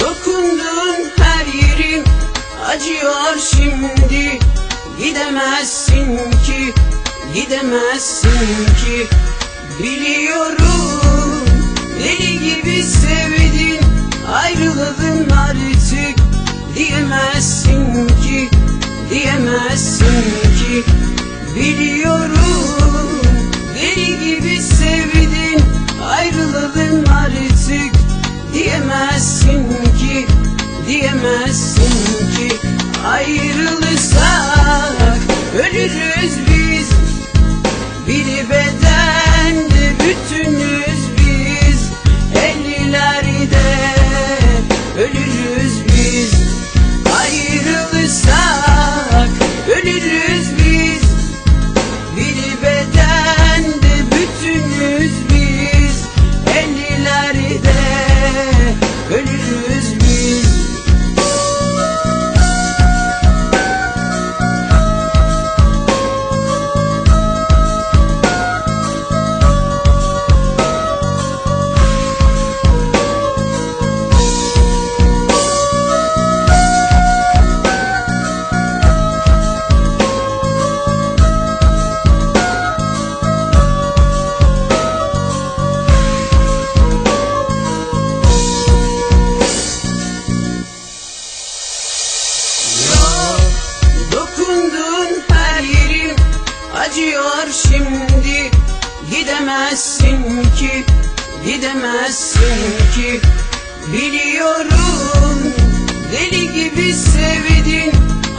Dokundun her yerim acıyor şimdi. Gidemezsin ki, gidemezsin ki. Biliyorum. Diyemezsin ki Ayrılırsak Ölürüz biz. Biri bedende acıyor şimdi. Gidemezsin ki, gidemezsin ki. Biliyorum deli gibi sevdin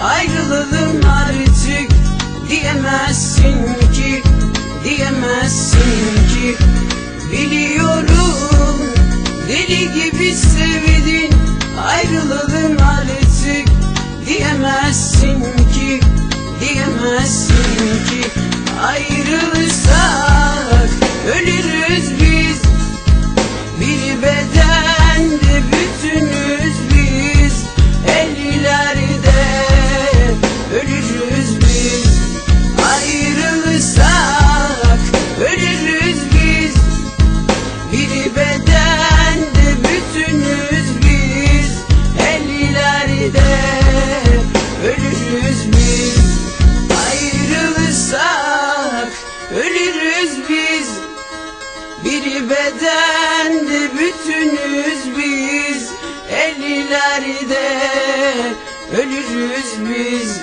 Ayrılalım artık diyemezsin Bir bedende bütünüz biz. Ellilerde ölürüz biz